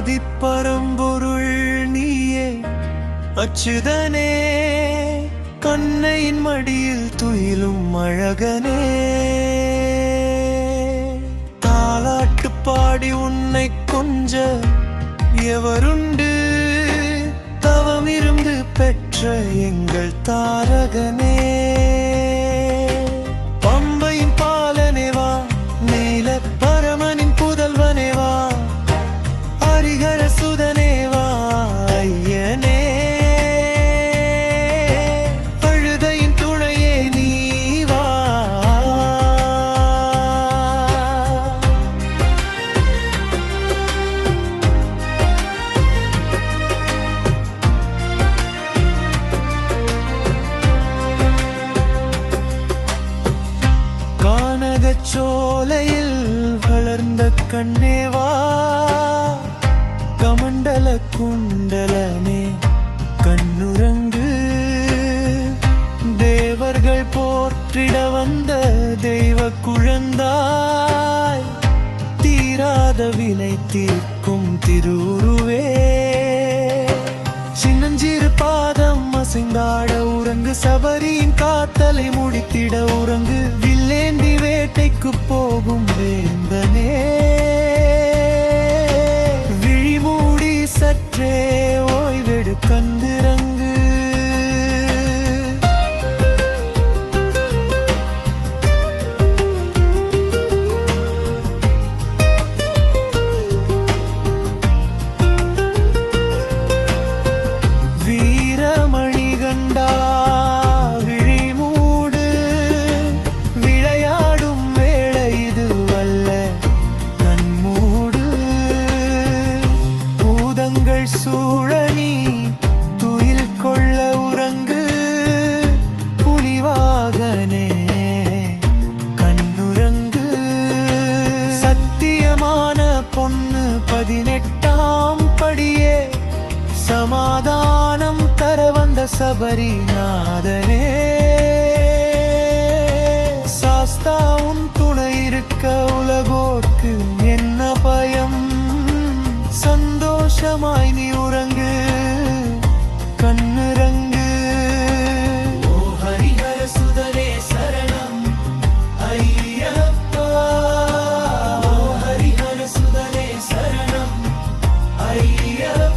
ஆதிப்பரம்பொருள் நீயே அச்சுதனே கண்ணையின் மடியில் துயிலும் அழகனே. தாலாட்டு பாடி உன்னை கொஞ்ச எவருண்டு தவமிருந்து பெற்ற எங்கள் தாரகனே. சோலையில் வளர்ந்த கண்ணேவா கமண்டல குண்டலனே கண்ணுரங்கு தேவர்கள் போற்றிட வந்த தெய்வ குழந்தாய். தீராத வினை தீர்க்கும் திருவுருவே. சின்னஞ்சிறு பாதம் அசைந்தாட உறங்கு சபரியின் காத்தலை முடித்திட உறங்கு. சபரிநாதனே சாஸ்தா உன் துணை இருக்க உலகோர்க்கு என்ன பயம்? சந்தோஷமாய் நீ உறங்கு கண்ணுறங்கு. ஓ ஹரிஹர சுதரே சரணம் ஐயப்பா. ஓ சரணம் ஐயப்பா.